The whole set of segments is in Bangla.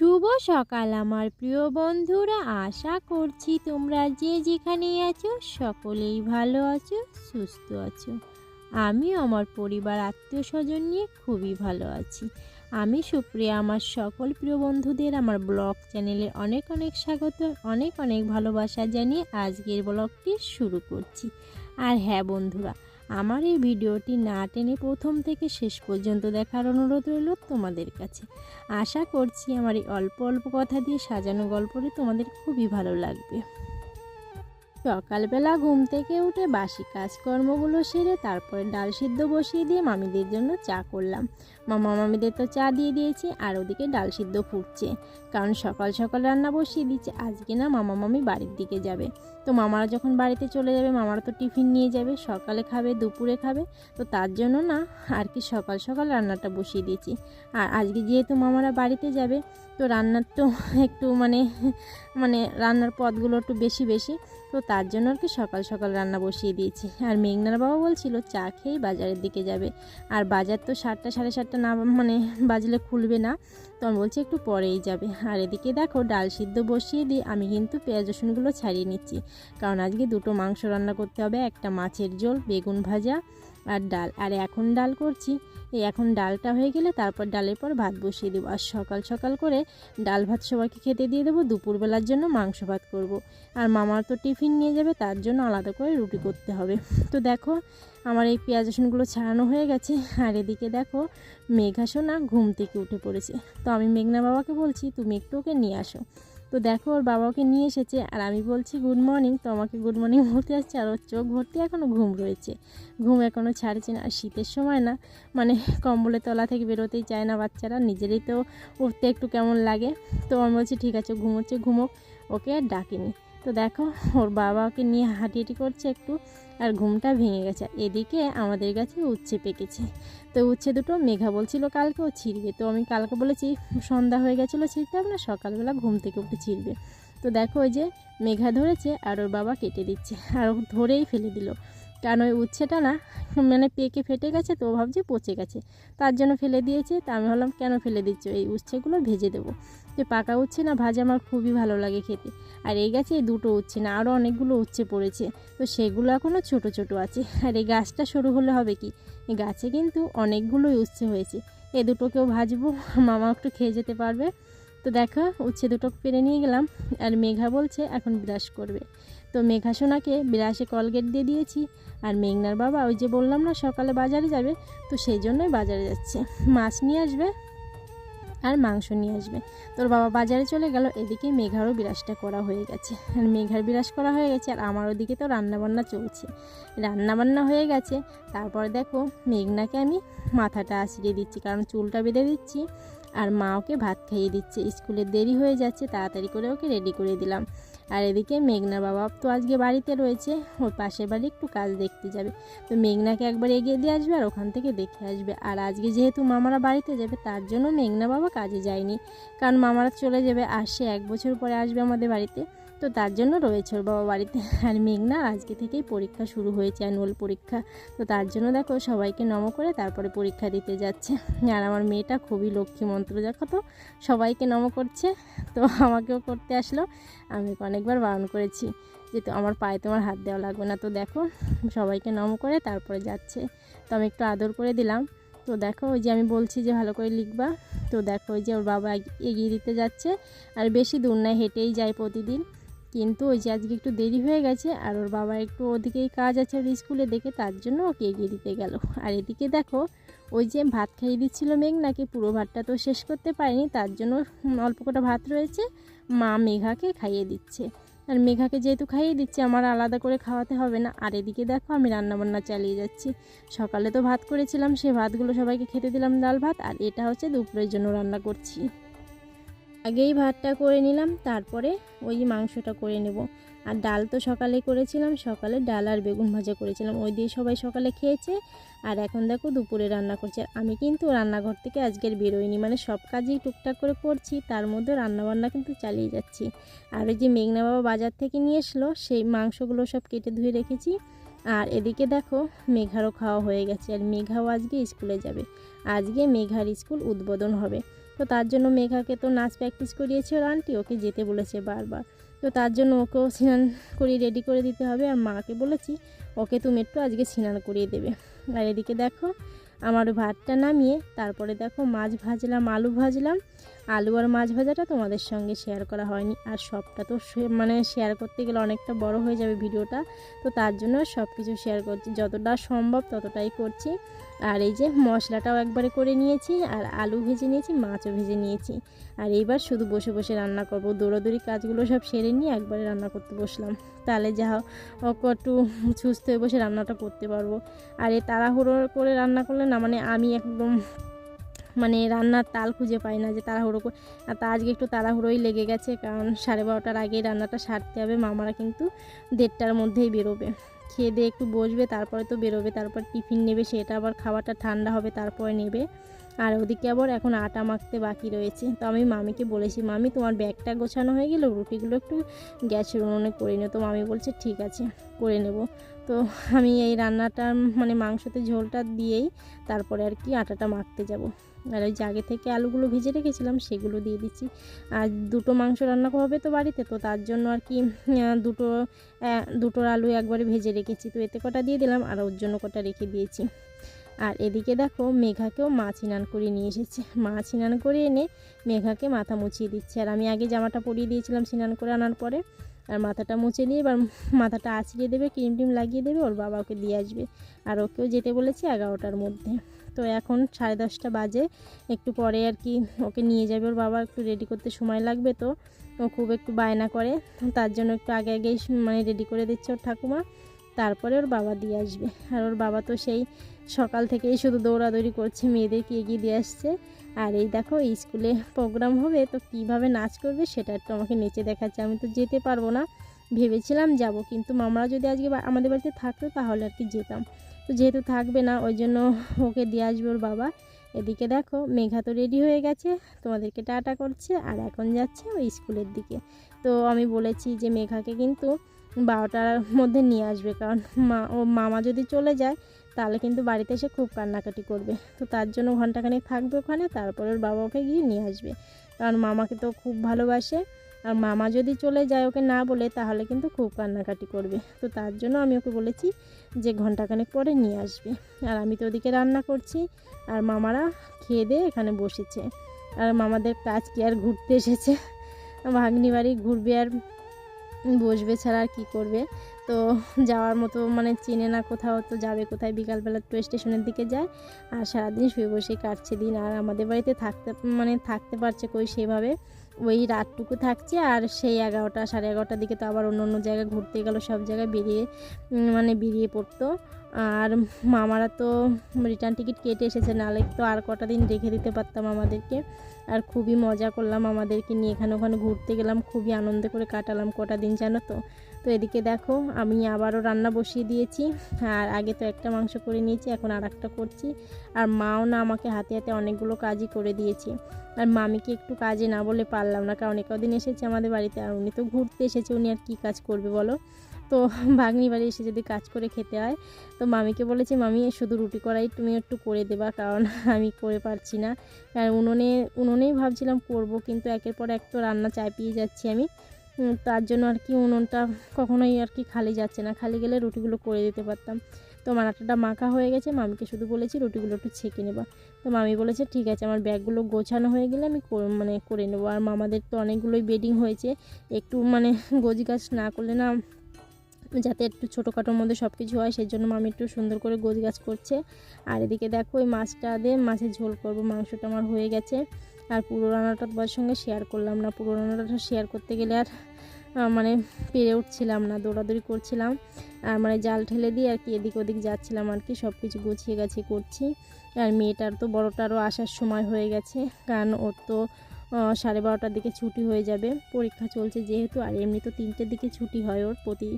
শুভ সকাল আমার প্রিয় বন্ধুরা। আশা করছি তোমরা যে যেখানেই আছো, সকলেই ভালো আছো, সুস্থ আছো। আমি আমার পরিবার আত্মীয় স্বজন নিয়ে খুবই ভালো আছি। আমি সুপ্রিয়া, আমার সকল প্রিয় বন্ধুদের আমার ব্লগ চ্যানেলে অনেক অনেক স্বাগত, অনেক অনেক ভালোবাসা জানিয়ে আজকের ব্লগটি শুরু করছি। আর হ্যাঁ বন্ধুরা আমার এই ভিডিওটি না টেনে প্রথম থেকে শেষ পর্যন্ত দেখার অনুরোধ রইল তোমাদের কাছে। আশা করছি আমার এই অল্প অল্প কথা দিয়ে সাজানো গল্পটি তোমাদের খুবই ভালো লাগবে। সকালবেলা ঘুম থেকে উঠে বাসি কাজকর্মগুলো সেরে তারপরে ডাল সিদ্ধ বসিয়ে দিয়ে মামিদের জন্য চা করলাম। মামা মামিদের তো চা দিয়ে দিয়েছি আর ওদিকে ডাল সিদ্ধ ফুটছে। কারণ সকাল সকাল রান্না বসিয়ে দিচ্ছে, আজকে না মামা মামি বাড়ির দিকে যাবে। তো মামারা যখন বাড়িতে চলে যাবে, মামারা তো টিফিন নিয়ে যাবে, সকালে খাবে, দুপুরে খাবে। তো তার জন্য না আর কি সকাল সকাল রান্নাটা বসিয়ে দিয়েছি। আর আজকে যেহেতু মামারা বাড়িতে যাবে, তো রান্নার তো একটু মানে মানে রান্নার পদগুলো একটু বেশি বেশি, তো তার জন্য আর কি সকাল সকাল রান্না বসিয়ে দিয়েছি। আর মেঘনার বাবা বলছিল, চা খেয়েই বাজারের দিকে যাবে। আর বাজার তো সাতটা সাড়ে সাতটা না মানে বাজলে খুলবে না। তো আমি বলছি একটু পরেই যাবে। আর এদিকে দেখো ডাল সিদ্ধ বসিয়ে দিয়ে আমি কিন্তু পেঁয়াজ রসুনগুলো ছাড়িয়ে নিচ্ছি। কারণ আজকে দুটো মাংস রান্না করতে হবে, একটা মাছের ঝোল, বেগুন ভাজা আর ডাল। আর এখন ডাল করছি এখন ডালটা হয়ে গেলে তারপর ডালের পর ভাত বসিয়ে দেবো। আর সকাল সকাল করে ডাল ভাত সবাইকে খেতে দিয়ে দেবো, দুপুরবেলার জন্য মাংস ভাত করব। আর মামার তো টিফিন নিয়ে যাবে, তার জন্য আলাদা করে রুটি করতে হবে। তো দেখো, আমার এই পেঁয়াজ রসুনগুলো ছাড়ানো হয়ে গেছে। আর এদিকে দেখো, মেঘা সোনা ঘুম থেকে উঠে পড়েছে। তো আমি মেঘনা বাবাকে বলছি, তুমি একটু ওকে নিয়ে আসো। তো দেখো, ওর বাবাকে নিয়ে এসেছে আর আমি বলছি গুড মর্নিং তো আমাকে গুড মর্নিং বলতে আসছে আর ওর চোখ ভর্তি এখনও ঘুম রয়েছে। ঘুম এখনও ছাড়ছে না, আর শীতের সময় না মানে কম্বলের তলা থেকে বেরোতেই চায় না বাচ্চারা, নিজেরই তো উঠতে একটু কেমন লাগে। তো আমি বলছি, ঠিক আছে, ঘুমোচ্ছে, ঘুমোক। ওকে আর ডাকিনি। তো দেখো, ওর বাবাকে নিয়ে হাঁটিহাঁটি করছে একটু। আর ঘুমটা ভেঙে গেছে। এদিকে আমাদের কাছে উচ্ছে পেকেছে। তো উচ্ছে দুটো মেঘা বলছিল ও ছিঁড়বে। তো আমি কালকে বলেছি, সন্ধ্যা হয়ে গেছিল ছিঁড়তে হবে না, সকালবেলা ঘুম থেকে উঠে ছিঁড়বে। তো দেখো ওই যে মেঘা ধরেছে আর ওর বাবা কেটে দিচ্ছে, আর ধরেই ফেলে দিল। কারণ ওই উচ্ছেটা না মানে পেকে ফেটে গেছে তো ভাবছে পচে গেছে। তার জন্য ফেলে দিয়েছে, তা আমি ভাবলাম কেন ফেলে দিচ্ছ? এই উচ্ছেগুলো ভেজে দেবো। যে পাকা উচ্ছে না ভাজা আমার খুবই ভালো লাগে খেতে। আর এই গাছে এই দুটো উচ্ছে না আরও অনেকগুলো উচ্ছে পড়েছে। তো সেগুলো এখনও ছোট ছোট আছে। আর এই গাছটা সরু হলে হবে কি? এই গাছে কিন্তু অনেকগুলোই উচ্ছে হয়েছে। এ দুটোকেও ভাজবো, মামা একটু খেয়ে যেতে পারবে। তো দেখো, উচ্ছে দুটো পেরে নিয়ে গেলাম। আর মেঘা বলছে এখন ব্রাশ করবে। তো মেঘা সোনাকে কলগেট দিয়ে দিয়েছি। আর মেঘনার বাবা ওই যে বললাম না, সকালে বাজারে যাবে, তো সেই জন্যই বাজারে যাচ্ছে। মাছ নিয়ে আসবে আর মাংস নিয়ে আসবে। তোর বাবা বাজারে চলে গেল, এদিকে মেঘারও বিরাজটা করা হয়ে গেছে। আর মেঘার বিরাজ করা হয়ে গেছে, আর আমার ওদিকে তো রান্নাবান্না চলছে। রান্নাবান্না হয়ে গেছে, তারপর দেখো মেঘনাকে আমি মাথাটা আছড়িয়ে দিচ্ছি, কারণ চুলটা বেঁধে দিচ্ছি, আর মা ওকে ভাত খাইয়ে দিচ্ছে। স্কুলে দেরি হয়ে যাচ্ছে, তাড়াতাড়ি করে ওকে রেডি করে দিলাম। আর এদিকে মেঘনা বাবা তো আজকে বাড়িতে রয়েছে, ওর পাশের বাড়ি একটু কাজ দেখতে যাবে। তো মেঘনাকে একবার এগিয়ে দিয়ে আসবে আর ওখান থেকে দেখে আসবে। আর আজকে যেহেতু মামারা বাড়িতে যাবে, তার জন্য মেঘনা বাবা কাজে যায়নি। কারণ মামারা চলে যাবে আর সে এক বছর পরে আসবে আমাদের বাড়িতে। তো তার জন্য রয়েছে ওর বাবা বাড়িতে। আর মেঘনা আজকে থেকেই পরীক্ষা শুরু হয়েছে অ্যানুয়াল পরীক্ষা। তো তার জন্য দেখো সবাইকে নম করে তারপরে পরীক্ষা দিতে যাচ্ছে। আর আমার মেয়েটা খুবই লক্ষ্মী মন্ত্র, দেখো তো, সবাইকে নম করছে। তো আমাকেও করতে আসলো। আমি অনেকবার বারণ করেছি যে তো আমার পায়ে তোমার হাত দেওয়া লাগবে না। তো দেখো সবাইকে নম করে তারপরে যাচ্ছে। তো আমি একটু আদর করে দিলাম। তো দেখো ওই যে আমি বলছি যে ভালো করে লিখবা। তো দেখো ওই যে ওর বাবা এগিয়ে দিতে যাচ্ছে। আর বেশি দূর নয়, হেঁটেই যায় প্রতিদিন। কিন্তু ওই যে আজকে একটু দেরি হয়ে গেছে আর ওর বাবা একটু ওদিকেই কাজ আছে ওর স্কুলে দেখে তার জন্য ওকে এগিয়ে দিতে গেল। আর এদিকে দেখো, ওই যে ভাত খাইয়ে দিচ্ছিল মেঘ, নাকি পুরো ভাতটা তো শেষ করতে পারেনি, তার জন্য অল্প কটা ভাত রয়েছে, মা মেঘাকে খাইয়ে দিচ্ছে। আর মেঘাকে যেহেতু খাইয়ে দিচ্ছে, আমার আলাদা করে খাওয়াতে হবে না। আর এদিকে দেখো, আমি রান্নাবান্না চালিয়ে যাচ্ছি। সকালে তো ভাত করেছিলাম, সে ভাতগুলো সবাইকে খেতে দিলাম, ডাল ভাত, আর এটা হচ্ছে দুপুরের জন্য রান্না করছি। আগেই ভাতটা করে নিলাম, তারপরে ওই মাংসটা করে নেব। আর ডাল তো সকালে করেছিলাম, সকালে ডাল আর বেগুন ভাজা করেছিলাম। ওই দিয়ে সবাই সকালে খেয়েছে, আর এখন দেখো দুপুরে রান্না করছে। আমি কিন্তু রান্নাঘর থেকে আজকের বেরোইনি মানে সব কাজেই টুকটাক করে করছি, তার মধ্যে রান্নাবান্না কিন্তু চালিয়ে যাচ্ছি। আর ওই যে মেঘনা বাবা বাজার থেকে নিয়ে এসলো, সেই মাংসগুলো সব কেটে ধুয়ে রেখেছি। আর এদিকে দেখো মেঘারও খাওয়া হয়ে গেছে, আর মেঘাও আজকে স্কুলে যাবে। আজকে মেঘার স্কুল উদ্বোধন হবে। তো তার জন্য মেঘাকে তো নাচ প্র্যাকটিস করিয়েছে ওর আন্টি ওকে যেতে বলেছে বারবার। তো তার জন্য ওকেও স্নান করিয়ে রেডি করে দিতে হবে আর মাকে বলেছি, ওকে তুমি একটু আজকে স্নান করিয়ে দেবে। আর এদিকে দেখো, আমার ভাতটা নামিয়ে তারপরে দেখো মাছ ভাজলাম, আলু ভাজলাম। আলু আর মাছ ভাজাটা তোমাদের সঙ্গে শেয়ার করা হয়নি। আর সবটা তো মানে শেয়ার করতে গেলে অনেকটা বড় হয়ে যাবে ভিডিওটা। তো তার জন্য সব কিছু শেয়ার করছি, যতটা সম্ভব ততটাই করছি। আর এই যে মশলাটাও একবারে করে নিয়েছি, আর আলু ভেজে নিয়েছি, মাছও ভেজে নিয়েছি। আর এইবার শুধু বসে বসে রান্না করব। দৌড়াদৌড়ি কাজগুলো সব সেরে নিয়ে একবারে রান্না করতে বসলাম। তাহলে যা একটু সুস্থ হয়ে বসে রান্নাটা করতে পারব। আর এই তাড়াহুড়ো করে রান্না করলে না মানে আমি একদম মানে রান্নার তাল খুঁজে পাই না যে তাড়াহুড়ো আর তা আজকে একটু তাড়াহুড়োই লেগে গেছে, কারণ সাড়ে বারোটার আগেই রান্নাটা সারতে হবে। মামারা কিন্তু দেড়টার মধ্যেই বেরোবে। খেয়ে দিয়ে একটু বসবে, তারপরে তো বেরোবে, তারপর টিফিন নেবে, সেটা আবার খাবারটা ঠান্ডা হবে, তারপরে নেবে। আর ওদিকে আবার এখন আটা মাখতে বাকি রয়েছে। তো আমি মামিকে বলেছি, মামি, তোমার ব্যাগটা গোছানো হয়ে গেল? রুটিগুলো একটু গ্যাসের উনুনে করে নিও। তো মামি বলছে, ঠিক আছে, করে নেব। তো আমি এই রান্নাটা মানে মাংসতে ঝোলটা দিয়েই তারপরে আর কি আটাটা মাখতে যাব। আর ওই যে আগে থেকে আলুগুলো ভেজে রেখেছিলাম, সেগুলো দিয়ে দিচ্ছি। আর দুটো মাংস রান্না হবে তো বাড়িতে, তো তার জন্য আর কি দুটো দুটোর আলু একবারে ভেজে রেখেছি। তো এতে কটা দিয়ে দিলাম, আর ওর জন্য কটা রেখে দিয়েছি। আর এদিকে দেখো, মেঘাকেও মাছ স্নান করে নিয়ে এসেছে। মাছ স্নান করে এনে মেঘাকে মাথা মুছিয়ে দিচ্ছে। আর আমি আগে জামাটা পরিয়ে দিয়েছিলাম স্নান করে আনার পরে। আর মাথাটা মুছে নিয়ে এবার মাথাটা আঁচড়িয়ে দেবে, ক্রিম টিম লাগিয়ে দেবে, ওর বাবা ওকে দিয়ে আসবে। আর ওকেও যেতে বলেছে এগারোটার মধ্যে। তো এখন সাড়ে দশটা বাজে। একটু পরে আর কি ওকে নিয়ে যাবে। ওর বাবা একটু রেডি করতে সময় লাগবে তো। ও খুব একটু বায়না করে। তার জন্য একটু আগে আগেই মানে রেডি করে দিচ্ছে ওর ঠাকুমা। তারপরে ওর বাবা দিয়ে আসবে। আর ওর বাবা তো সেই সকাল থেকেই শুধু দৌড়াদৌড়ি করছে মেয়েদেরকে এগিয়ে দিয়ে আসছে। আর এই দেখো, এই স্কুলে প্রোগ্রাম হবে, তো কীভাবে নাচ করবে সেটা একটু আমাকে নেচে দেখাচ্ছে। আমি তো যেতে পারব না। ভেবেছিলাম যাব, কিন্তু মামারা যদি আজকে আমাদের বাড়িতে থাকতো তাহলে আর কি যেতাম। তো যেহেতু থাকবে না, ওই জন্য ওকে দিয়ে আসবে ওর বাবা। এদিকে দেখো, মেঘা তো রেডি হয়ে গেছে। তোমাদেরকে টাটা করছে আর এখন যাচ্ছে ওই স্কুলের দিকে। তো আমি বলেছি যে মেঘাকে কিন্তু বারোটার মধ্যে নিয়ে আসবে, কারণ মা ও মামা যদি চলে যায়, তাহলে কিন্তু বাড়িতে এসে খুব কান্নাকাটি করবে। তো তার জন্য ঘন্টাখানেক থাকবে ওখানে, তারপরে ওর বাবা ওকে গিয়ে নিয়ে আসবে। কারণ মামাকে তো খুব ভালোবাসে। আর মামা যদি চলে যায় ওকে না বলে, তাহলে কিন্তু খুব কান্নাকাটি করবে। তো তার জন্য আমি ওকে বলেছি যে ঘন্টাখানেক পরে নিয়ে আসবে। আর আমি তো ওদিকে রান্না করছি, আর মামারা খেয়ে দিয়ে এখানে বসেছে। আর মামাদের কাজ কি আর ঘুরতে এসেছে? ভাগ্নি বাড়ি ঘুরবে আর বসবে ছাড়া আর কী করবে? তো যাওয়ার মতো মানে চেনে না কোথাও, তো যাবে কোথায়? বিকালবেলা একটু স্টেশনের দিকে যায়। আর সারাদিন শুয়ে বসে কাটছে দিন। আর আমাদের বাড়িতে থাকতে মানে থাকতে পারছে কই সেভাবে? ওই রাতটুকু থাকছে আর সেই এগারোটা, সাড়ে এগারোটার দিকে তো আবার অন্য অন্য জায়গায় ঘুরতে গেল, সব জায়গায় বেরিয়ে মানে বেরিয়ে পড়তো। আর মামারা তো রিটার্ন টিকিট কেটে এসেছে, নালে তো আর কটা দিন রেখে দিতে পারতাম আমাদেরকে। আর খুবই মজা করলাম আমাদেরকে নিয়ে, এখানে ওখানে ঘুরতে গেলাম, খুবই আনন্দ করে কাটালাম কটা দিন, জানো তো? তো এদিকে দেখো, আমি আবারও রান্না বসিয়ে দিয়েছি। আর আগে তো একটা মাংস করে নিয়েছি, এখন আর একটা করছি। আর মাও না আমাকে হাতে হাতে অনেকগুলো কাজই করে দিয়েছে। আর মামিকে একটু কাজে না বলে পারলাম না, কারণ কদিন এসেছে আমাদের বাড়িতে, আর উনি তো ঘুরতে এসেছে, উনি আর কী কাজ করবে বলো? তো ভাগ্নি বাড়ি এসে যদি কাজ করে খেতে হয়, তো মামিকে বলেছি, মামি, শুধু রুটি করাই তুমি একটু করে দেবা, কারণ আমি করে পারছি না। আর উনুনে, উনুনেই ভাবছিলাম করব, কিন্তু একের পর এক তো রান্না চাপিয়ে যাচ্ছি আমি। তার জন্য আর কি উনুনটা কখনোই আর কি খালি যাচ্ছে না। খালি গেলে রুটিগুলো করে দিতে পারতাম। তো আমার আটাটা মাখা হয়ে গেছে, মামিকে শুধু বলেছি রুটিগুলো একটু ছেঁকে নেবা। তো মামি বলেছে, ঠিক আছে, আমার ব্যাগগুলো গোছানো হয়ে গেলে আমি মানে করে নেব। আর মামাদের তো অনেকগুলোই বেডিং হয়েছে। একটু মানে গোছগাছ না করলে না যাতে একটু ছোটোখাটোর মধ্যে সব কিছু হয় সেই জন্য মামি একটু সুন্দর করে গোছগাছ করছে। আর এদিকে দেখো ওই মাছটা দিয়ে মাছের ঝোল করব। মাংসটা আমার হয়ে গেছে। আর পুরো রান্নাটা তোমার সঙ্গে শেয়ার করলাম না। পুরো রান্নাটা শেয়ার করতে গেলে আর মানে পেরে উঠছিলাম না, দৌড়াদৌড়ি করছিলাম। আর মানে জাল ঠেলে দিয়ে আর কি এদিক ওদিক যাচ্ছিলাম আর কি সব কিছু গুছিয়ে গাছিয়ে করছি। আর মেয়েটার তো বড়টারও আসার সময় হয়ে গেছে, কারণ ওর তো সাড়ে বারোটার দিকে ছুটি হয়ে যাবে। পরীক্ষা চলছে যেহেতু, আর এমনি তো তিনটের দিকে ছুটি হয় ওর প্রতি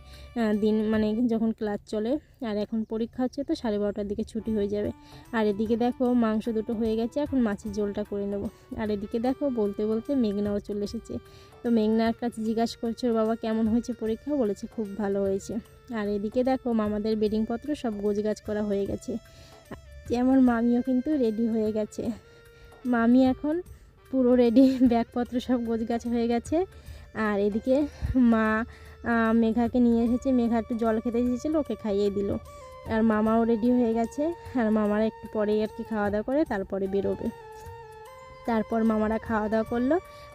দিন মানে যখন ক্লাস চলে, আর এখন পরীক্ষা হচ্ছে তো সাড়ে বারোটার দিকে ছুটি হয়ে যাবে। আর এদিকে দেখো মাংস দুটো হয়ে গেছে, এখন মাছের ঝোলটা করে নেব। আর এদিকে দেখো বলতে বলতে মেঘনাও চলে এসেছে। তো মেঘনার কাছে জিজ্ঞাসা করছে, ওর বাবা কেমন হয়েছে পরীক্ষা? বলেছে, খুব ভালো হয়েছে। আর এদিকে দেখো মামাদের বেডিংপত্র সব গোছগাছ করা হয়ে গেছে। যে আমার মামিও কিন্তু রেডি হয়ে গেছে। মামি এখন পুরো রেডি ব্যাগপত্র সব গোছগাছ হয়ে গেছে। আর এদিকে মা মেঘাকে নিয়ে এসেছে। মেঘা একটু জল খেতে এসেছিল, ওকে খাইয়ে দিল। আর মামাও রেডি হয়ে গেছে। আর মামারা একটু পরেই আর কি খাওয়া দাওয়া করে, তারপরে বেরোবে। তারপর মামারা খাওয়া দাওয়া করল।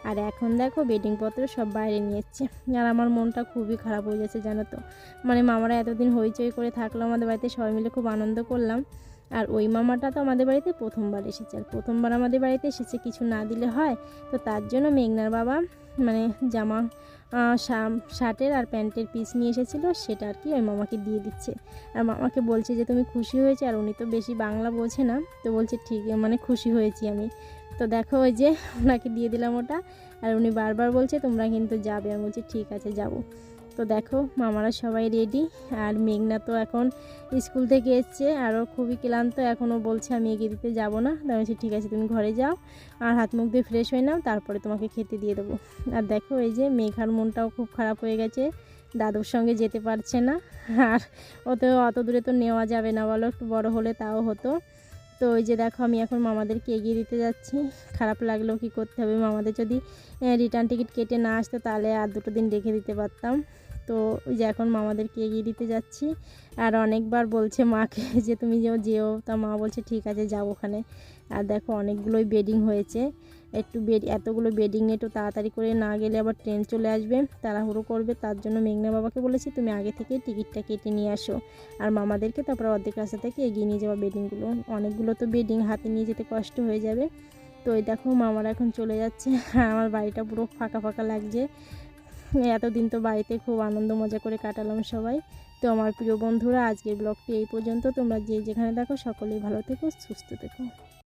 আর এখন দেখো বেডিংপত্র সব বাইরে নিয়ে এসছে। আর আমার মনটা খুবই খারাপ হয়ে যাচ্ছে জানো তো। মানে মামারা এতদিন হইচই করে থাকল আমাদের বাড়িতে, সবাই মিলে খুব আনন্দ করলাম। আর ওই মামাটা তো আমাদের বাড়িতে প্রথমবার এসেছে। আর প্রথমবার আমাদের বাড়িতে এসেছে, কিছু না দিলে হয়। তো তার জন্য মেঘনার বাবা মানে জামা শার্টের আর প্যান্টের পিস নিয়ে এসেছিল, সেটা আর কি ওই মামাকে দিয়ে দিচ্ছে। আর মামাকে বলছে যে, তুমি খুশি হয়েছে? আর উনি তো বেশি বাংলা বোঝে না। তো বলছে, ঠিক মানে খুশি হয়েছি আমি। তো দেখো ওই যে, ওনাকে দিয়ে দিলাম ওটা। আর উনি বারবার বলছে, তোমরা কিন্তু যাবে। আমি বলছি, ঠিক আছে, যাব। তো দেখো, মামারা সবাই রেডি আর মেঘনা তো এখন স্কুল থেকে এসছে আরও খুবই ক্লান্ত, এখনও বলছে আমি এগিয়ে দিতে যাব না। তো আমি বলছি, ঠিক আছে, তুমি ঘরে যাও আর হাত মুখ দিয়ে ফ্রেশ হয়ে নাও, তারপরে তোমাকে খেতে দিয়ে দেবো। আর দেখো, এই যে মেঘার মনটাও খুব খারাপ হয়ে গেছে, দাদুর সঙ্গে যেতে পারছে না। আর ওতে অত দূরে তো নেওয়া যাবে না বলো, একটু বড় হলে তাও হতো। তো ওই যে দেখো, আমি এখন মামাদেরকে এগিয়ে দিতে যাচ্ছি। খারাপ লাগলেও কি করতে হবে? মামাদের যদি রিটার্ন টিকিট কেটে না আসতো, তাহলে আর দুটো দিন রেখে দিতে পারতাম। তো ওই যে এখন মামাদেরকে এগিয়ে দিতে যাচ্ছি। আর অনেকবার বলছে মাকে যে তুমি যেও যেও। তা মা বলছে, ঠিক আছে, যাও ওখানে। আর দেখো অনেকগুলোই বেডিং হয়েছে। একটু বেড, এতগুলো বেডিং একটু তাড়াতাড়ি করে না গেলে আবার ট্রেন চলে আসবে, তাড়াহুড়ো করবে। তার জন্য মেঘনা বাবাকে বলেছি, তুমি আগে থেকে টিকিটটা কেটে নিয়ে আসো। আর মামাদেরকে তারপর অর্ধেক রাস্তা থেকে এগিয়ে নিয়ে যাওয়া বেডিংগুলো। অনেকগুলো তো বেডিং হাতে নিয়ে যেতে কষ্ট হয়ে যাবে। তো এই দেখো মামারা এখন চলে যাচ্ছে। আর আমার বাড়িটা পুরো ফাঁকা ফাঁকা লাগছে। এতদিন তো বাড়িতে খুব আনন্দ মজা করে কাটালাম সবাই। তো আমার প্রিয় বন্ধুরা, আজকের ব্লগটি এই পর্যন্ত। তোমরা যে যেখানে দেখো, সকলেই ভালো থেকো, সুস্থ থেকো।